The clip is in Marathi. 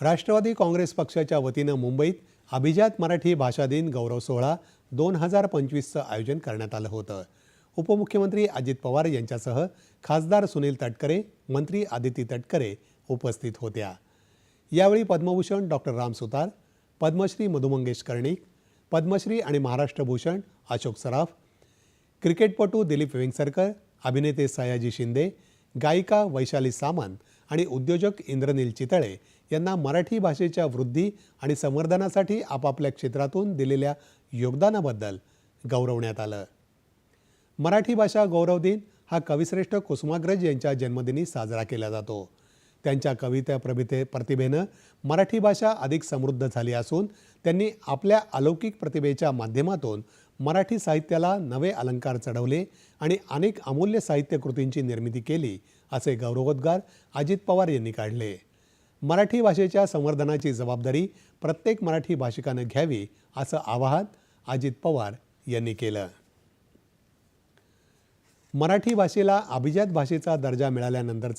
राष्ट्रवादी काँग्रेस पक्षाच्या वतीनं मुंबईत अभिजात मराठी भाषा दिन गौरव सोहळा दोन हजार पंचवीसचं आयोजन करण्यात आलं होतं. उपमुख्यमंत्री अजित पवार यांच्यासह खासदार सुनील तटकरे मंत्री आदिती तटकरे उपस्थित होत्या. यावेळी पद्मभूषण डॉक्टर राम सुतार पद्मश्री मधुमंगेश कर्णिक पद्मश्री आणि महाराष्ट्र भूषण अशोक सराफ क्रिकेटपटू दिलीप वेंगसरकर अभिनेते सयाजी शिंदे गायिका वैशाली सामंत आणि उद्योजक इंद्रनील चितळे यांना मराठी भाषेच्या वृद्धी आणि संवर्धनासाठी आपापल्या क्षेत्रातून दिलेल्या योगदानाबद्दल गौरवण्यात आलं. मराठी भाषा गौरव दिन हा कविश्रेष्ठ कुसुमाग्रज यांच्या जन्मदिनी साजरा केला जातो. त्यांच्या कविता प्रभिते प्रतिभेनं मराठी भाषा अधिक समृद्ध झाली असून त्यांनी आपल्या अलौकिक प्रतिभेच्या माध्यमातून मराठी साहित्याला नवे अलंकार चढवले आणि अनेक अमूल्य साहित्य कृतींची निर्मिती केली असे गौरवोद्गार अजित पवार यांनी काढले. मराठी भाषेच्या संवर्धनाची जबाबदारी प्रत्येक मराठी भाषिकानं घ्यावी असं आवाहन अजित पवार यांनी केलं. मराठी भाषेला अभिजात भाषेचा दर्जा मिळाल्यानंतरचा